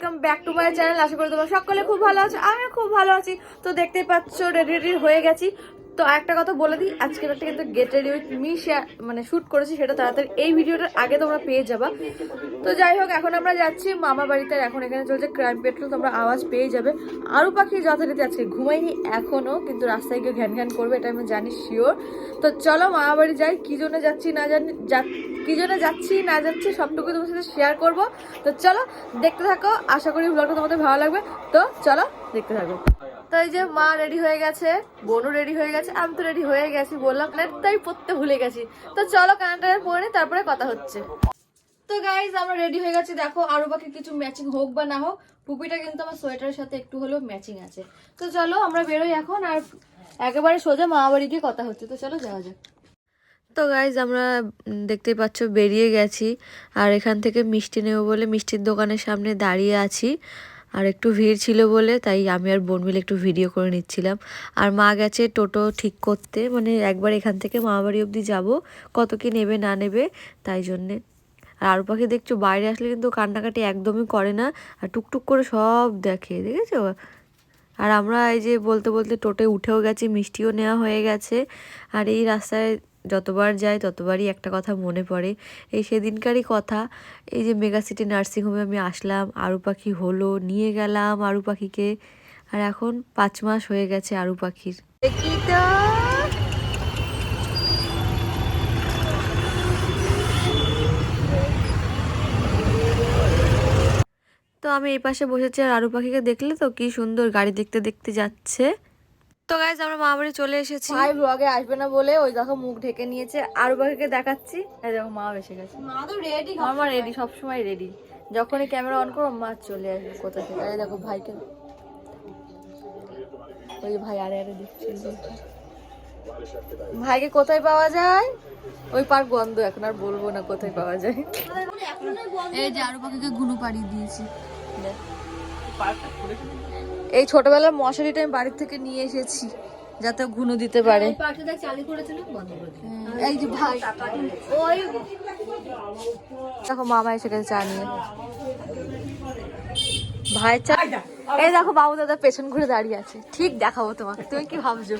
Welcome back to my channel আশা করি তোমরা সকলে খুব ভালো আছো। আমিও খুব ভালো আছি। তো দেখতে পাচ্ছ রেডি রেডি হয়ে গেছি। তো একটা কথা বলে দিই, আজকের একটা কিন্তু গেট রেডি উইথ মি মানে শ্যুট করেছি, সেটা তাড়াতাড়ি, এই ভিডিওটার আগে তোমরা পেয়ে যাবা। তো যাই হোক, এখন আমরা যাচ্ছি মামা বাড়িতে এখন এখানে চলছে ক্রাইম পেট্রোল তোমরা আওয়াজ পেয়ে যাবে। আরও পাখি যথারীতি আজকে ঘুমাইনি এখনও কিন্তু রাস্তায় গিয়ে ঘ্যান ঘ্যান করবে, এটা আমি জানি শিওর তো চলো মামা বাড়ি যাই, কী জন্য যাচ্ছি না জানি, যা, কী জন্য যাচ্ছি না যাচ্ছি সবটুকু তোমার সাথে শেয়ার করব। তো চলো, দেখতে থাকো, আশা করি ব্লগটা তোমাদের ভালো লাগবে। তো চলো, দেখতে থাকো। তো এই যে মা রেডি হয়ে গেছে, বোনও রেডি হয়ে গেছে, আমি তো রেডি হয়ে গেছি, বললাম তাই পড়তে ভুলে গেছি। তো চলো কানাটা পরে তারপরে কথা হচ্ছে। তো গাইজ আমরা রেডি হয়ে গেছি। দেখো, আরও বাকি কিছু ম্যাচিং হোক বা না হোক টুপিটা কিন্তু আমার সোয়েটারের সাথে একটু হলেও ম্যাচিং আছে। তো চলো, আমরা বেরোই এখন, আর একেবারে সোজা মা বাড়ি গিয়ে কথা হচ্ছে। তো চলো, যাওয়া যাক। তো গাইজ আমরা দেখতেই পাচ্ছ, বেরিয়ে গেছি। আর এখান থেকে মিষ্টি নেব বলে মিষ্টির দোকানের সামনে দাঁড়িয়ে আছি। আর একটু ভিড় ছিল বলে তাই আমি আর বোন মিলে একটু ভিডিও করে নিচ্ছিলাম। আর মা গেছে টোটো ঠিক করতে মানে একবার এখান থেকে মামাবাড়ি অবধি যাব, কত কি নেবে না নেবে তাই জন্যে। আর আরু পাখি দেখছ বাইরে আসলে কিন্তু কান্নাকাটি একদমই করে না, আর টুকটুক করে সব দেখে, দেখেছ? আর আমরা এই যে বলতে বলতে টোটে উঠেও গেছি, মিষ্টিও নেওয়া হয়ে গেছে। আর এই রাস্তায় যতবার যাই ততবারই একটা কথা মনে পড়ে। এই সেদিনকারই কথা এই যে মেগা সিটি নার্সিংহোমে আমি আসলাম আরু পাখি হলো নিয়ে গেলাম আরু পাখিকে। আর এখন পাঁচ মাস হয়ে গেছে আরু পাখির। দেখি তো। তো আমি এই পাশে বসেছি আর আরু পাখিকে দেখলে তো কি সুন্দর গাড়ি দেখতে দেখতে যাচ্ছে। তো গাইজ আমরা মা বাড়ি চলে এসেছি। ভাই ব্লগে আসবে না বলে ওই দেখো মুখ ঢেকে নিয়েছে। আরু পাখিকে দেখাচ্ছি। এই দেখো মা এসে গেছে। মা তো রেডি আমার রেডি সব সময়। রেডি যখনই ক্যামেরা অন করো মা চলে আসবে কোথা থেকে। এই দেখো ভাইকে। ওই ভাই আরে আরে যে। ভাইকে কোথায় পাওয়া যায়? ওই পার্ক বন্ধ এখন আর বলব না কোথায় পাওয়া যায়। এই যে আরও পাখিকে ঘুনু পাড়িয়ে দিয়েছি। দেখ। এই ছোটবেলার মশারিটা আমি বাড়ির থেকে নিয়ে এসেছি যাতে ঘুনু দিতে পারে। পার্কটা দেখ চালু করেছিল বন্ধ এই যে ভাই। ওই দেখো মামা এসে গেছে চা নিয়ে। ভাই চা এই দেখো বাবু দাদা পেছন ঘুরে দাঁড়িয়ে আছে। ঠিক দেখাবো তোমাকে। তুমি কি ভাবছ?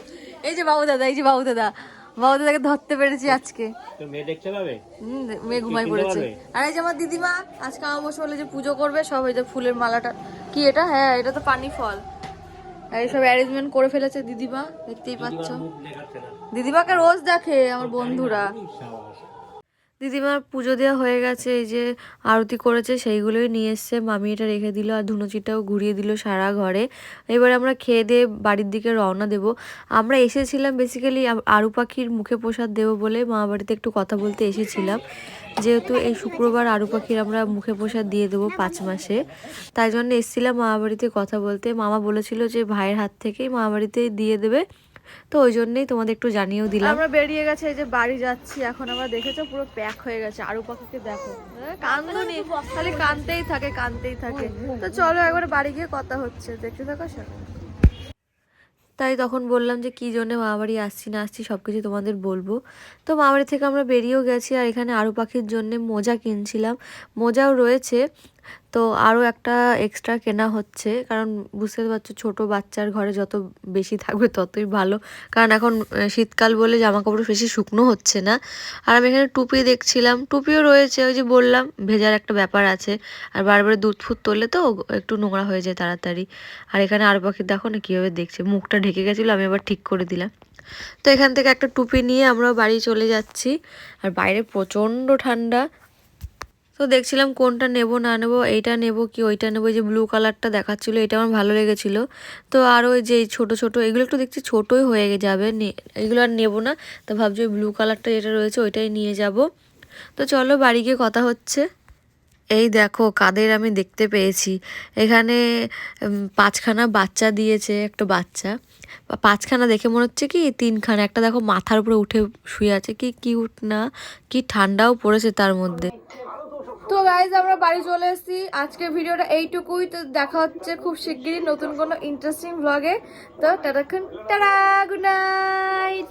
এই যে বাবু দাদা এই যে বাবু দাদা। বাবু তাকে ধরতে পেরেছি আজকে। মেয়ে দেখতে পাবে? হুম, মেয়ে ঘুমাই পড়েছে। আর এই যে আমার দিদিমা আজকে আমার বসে বলে যে পুজো করবে সব এই যে ফুলের মালাটা। কি এটা? হ্যাঁ এটা তো পানি ফল। আর এইসব অ্যারেঞ্জমেন্ট করে ফেলেছে দিদিমা দেখতেই পাচ্ছ। দিদিমাকে রোজ দেখে আমার বন্ধুরা। দিদিমার পুজো দেওয়া হয়ে গেছে, এই যে আরতি করেছে, সেইগুলোই নিয়ে এসছে। মামি এটা রেখে দিল আর ধুনুচিটাও ঘুরিয়ে দিল সারা ঘরে। এবার আমরা খেয়ে দিয়ে বাড়ির দিকে রওনা দেব। আমরা এসেছিলাম বেসিক্যালি আরু পাখির মুখে প্রসাদ দেবো বলে মা বাড়িতে একটু কথা বলতে এসেছিলাম। যেহেতু এই শুক্রবার আরু পাখির আমরা মুখে প্রসাদ দিয়ে দেবো পাঁচ মাসে। তাই জন্য এসেছিলাম মা বাড়িতে কথা বলতে। মামা বলেছিল যে ভাইয়ের হাত থেকেই মা বাড়িতে দিয়ে দেবে। তো ওই জন্যই তোমাদের একটু জানিয়েও দিলাম। আমরা বেরিয়ে গেছে এই যে বাড়ি যাচ্ছি এখন আমরা দেখেছ পুরো প্যাক হয়ে গেছে আরু পাখিকে দেখো। কান্দনি খালি কানতেই থাকে কানতেই থাকে। তো চলো একবার বাড়ি গিয়ে কথা হচ্ছে দেখতে থাকো সাথে তাই তখন বললাম যে কী জন্য মামাবাড়ি আসছি না আসছি সব কিছু তোমাদের বলব। তো মামাবাড়ি থেকে আমরা বেরিয়েও গেছি আর এখানে আরু পাখির জন্যে মোজা কিনছিলাম। মোজাও রয়েছে তো আরও একটা এক্সট্রা কেনা হচ্ছে। কারণ বুঝতে পারছ, ছোটো বাচ্চার ঘরে যত বেশি থাকবে ততই ভালো। কারণ এখন শীতকাল বলে জামা কাপড় বেশি শুকনো হচ্ছে না। আর আমি এখানে টুপি দেখছিলাম। টুপিও রয়েছে, ওই যে বললাম, ভেজার একটা ব্যাপার আছে। আর বারবার দুধ ফুট তোলে তো একটু নোংরা হয়ে যায় তাড়াতাড়ি। আর এখানে আর পাখি দেখো না কীভাবে দেখছে। মুখটা ঢেকে গেছিল, আমি আবার ঠিক করে দিলাম। তো এখান থেকে একটা টুপি নিয়ে আমরা বাড়ি চলে যাচ্ছি। আর বাইরে প্রচণ্ড ঠান্ডা। তো দেখছিলাম কোনটা নেব, না নেব, এইটা নেব কি ওইটা নেব যে ব্লু কালারটা দেখাচ্ছিল, এটা আমার ভালো লেগেছিল। তো আর ওই যে ছোট ছোট, এগুলো একটু দেখছি ছোটই হয়ে যাবে এগুলো আর নেব না। তো ভাবছি ওই ব্লু কালারটা যেটা রয়েছে ওইটাই নিয়ে যাব। তো চলো বাড়ি গিয়ে কথা হচ্ছে। এই দেখো কাদের আমি দেখতে পেয়েছি। এখানে পাঁচখানা বাচ্চা দিয়েছে একটা বাচ্চা। পাঁচখানা দেখে মনে হচ্ছে কি তিনখানা, একটা দেখো মাথার উপরে উঠে শুয়ে আছে, কি কিউট না, কি ঠান্ডাও পড়েছে তার মধ্যে। তো গাইজ আমরা বাড়ি চলে এসেছি। আজকের ভিডিওটা এইটুকুই। তো দেখা হচ্ছে খুব শিগগিরই নতুন কোনো ইন্টারেস্টিং ব্লগে তো টাটাক্ষণ টাটা গুড নাইট